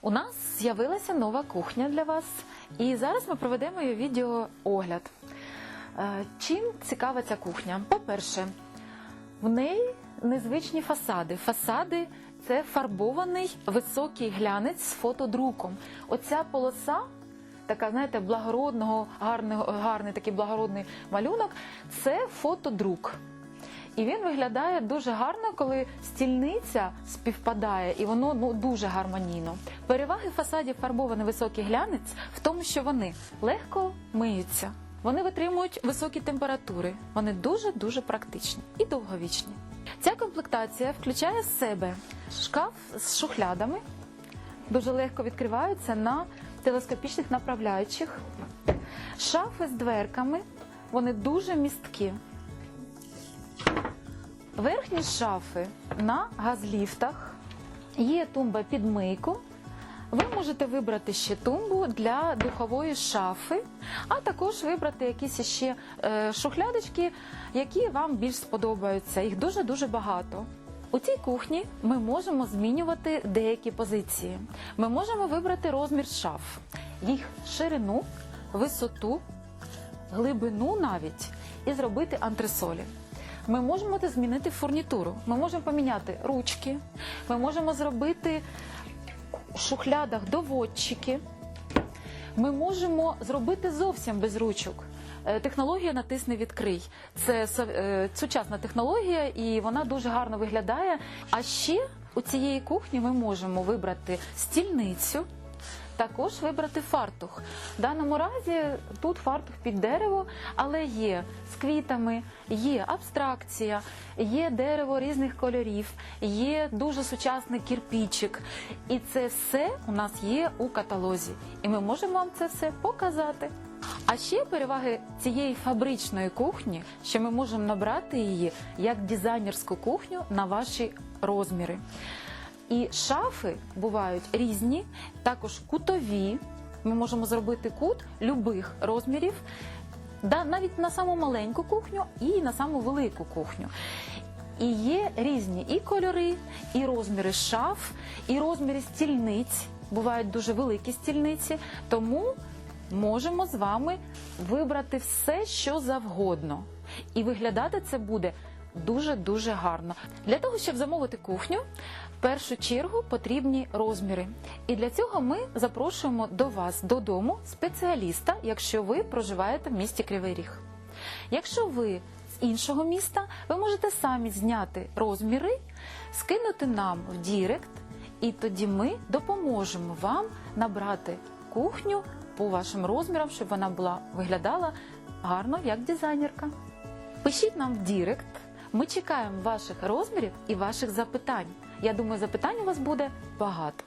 У нас з'явилася нова кухня для вас, і зараз ми проведемо її відеоогляд. Е, Чим цікава ця кухня? По-перше, в неї незвичні фасади. Фасади це фарбований високий глянець з фотодруком. Оця полоса, така, знаєте, благородного, гарного, гарний такий благородний малюнок, це фотодрук. І він виглядає дуже гарно, коли стільниця співпадає, і воно ну дуже гармонійно. Переваги фасадів фарбований високий глянець в тому, що вони легко миються, вони витримують високі температури, вони дуже дуже практичні і довговічні. Ця комплектація включає в себе шкаф з шухлядами, дуже легко відкриваються на телескопічних направляючих, шафи з дверками, вони дуже місткі. Верхні шафи на газліфтах. Є тумба під мийку. Ви можете вибрати ще тумбу для духової шафи, а також вибрати якісь ще е, шухлядочки, які вам більш сподобаються. Їх дуже-дуже багато. У цій кухні ми можемо змінювати деякі позиції. Ми можемо вибрати розмір шаф, їх ширину, висоту, глибину навіть і зробити антресолі. Ми можемо змінити фурнітуру. Ми можемо поміняти ручки, ми можемо зробити в шухлядах доводчики. Ми можемо зробити зовсім без ручок. Е, Технологія натисни відкрий. Це е, сучасна технологія, і вона дуже гарно виглядає. А ще у цієї кухні ми можемо вибрати стільницю. Також вибрати фартух. В даному разі тут фартух під дерево, але є з квітами, є абстракція, є дерево різних кольорів, є дуже сучасний кірпічик. І це все у нас є у каталозі. І ми можемо вам це все показати. А ще переваги цієї фабричної кухні, що ми можемо набрати її як дизайнерську кухню на ваші розміри. І шафи бувають різні, також кутові. Ми можемо зробити кут любих розмірів, навіть на саму маленьку кухню і на саму велику кухню. І є різні і кольори, і розміри шаф, і розміри стільниць. Бувають дуже великі стільниці, тому можемо з вами вибрати все, що завгодно. І виглядати це буде дуже-дуже гарно. Для того, щоб замовити кухню, в першу чергу потрібні розміри. І для цього ми запрошуємо до вас додому спеціаліста, якщо ви проживаєте в місті Кривий Ріг. Якщо ви з іншого міста, ви можете самі зняти розміри, скинути нам в Дірект, і тоді ми допоможемо вам набрати кухню по вашим розмірам, щоб вона була виглядала гарно як дизайнерка. Пишіть нам в Дірект. Ми чекаємо ваших розмірів і ваших запитань. Я думаю, запитань у вас буде багато.